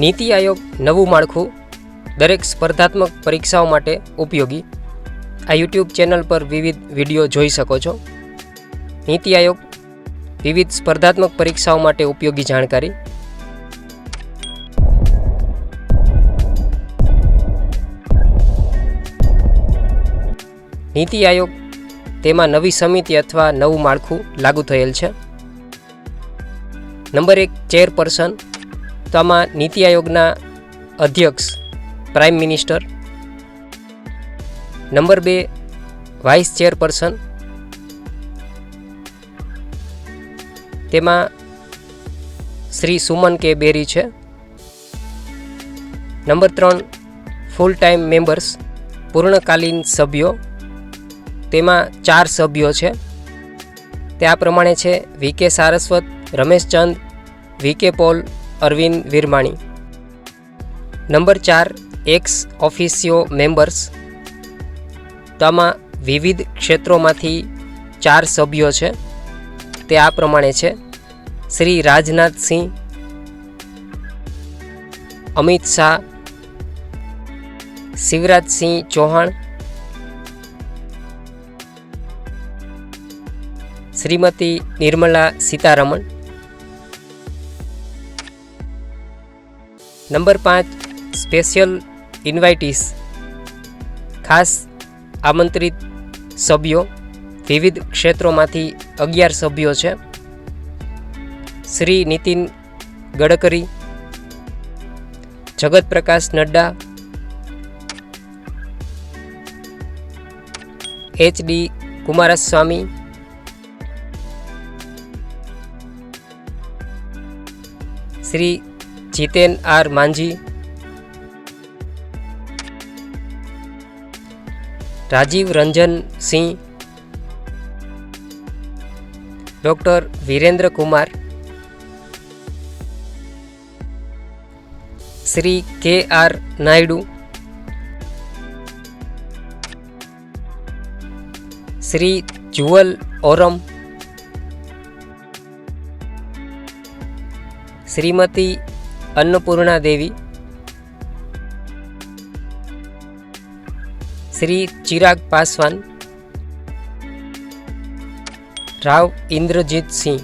નીતિ આયોગ નવું માળખું દરેક સ્પર્ધાત્મક પરીક્ષાઓ માટે ઉપયોગી. આ યુટ્યુબ ચેનલ પર વિવિધ વીડિયો જોઈ શકો છો. નીતિ આયોગ વિવિધ સ્પર્ધાત્મક પરીક્ષાઓ માટે ઉપયોગી જાણકારી. નીતિ આયોગ તેમાં નવી સમિતિ અથવા નવું માળખું લાગુ થયેલ છે. નંબર એક ચેરપર્સન તો આમાં નીતિ આયોગના અધ્યક્ષ પ્રાઇમ મિનિસ્ટર નંબર બે વાઇસ ચેરપર્સન તેમાં શ્રી સુમન કે બેરી છે. નંબર ત્રણ ફૂલ ટાઈમ મેમ્બર્સ પૂર્ણકાલીન સભ્યો. તેમાં ચાર સભ્યો છે. તે આ પ્રમાણે છે, વી કે Saraswat, Rameshchand, V K Paul Arvind Virmani. Number ચાર એક્સ ઓફિસિયો મેમ્બર્સ તો વિવિધ ક્ષેત્રોમાંથી ચાર સભ્યો છે. તે આ પ્રમાણે છે. શ્રી રાજનાથસિંહ અમિત શાહ શિવરાજસિંહ ચૌહાણ, શ્રીમતી નિર્મલા સીતારમણ નંબર પાંચ સ્પેશિયલ ઇન્વાઇટીસ ખાસ આમંત્રિત સભ્યો, વિવિધ ક્ષેત્રોમાંથી અગિયાર સભ્યો છે. Shri Nitin Gadkari Jagat Prakash Nadda, H D Kumaraswamy, Shri Jitan R Manjhi Rajiv Ranjan Singh doctor Virendra Kumar Shri K R Naidu Shri Jual Oram Shrimati Annapurna Devi Shri Chirag Paswan Rao Inderjit Singh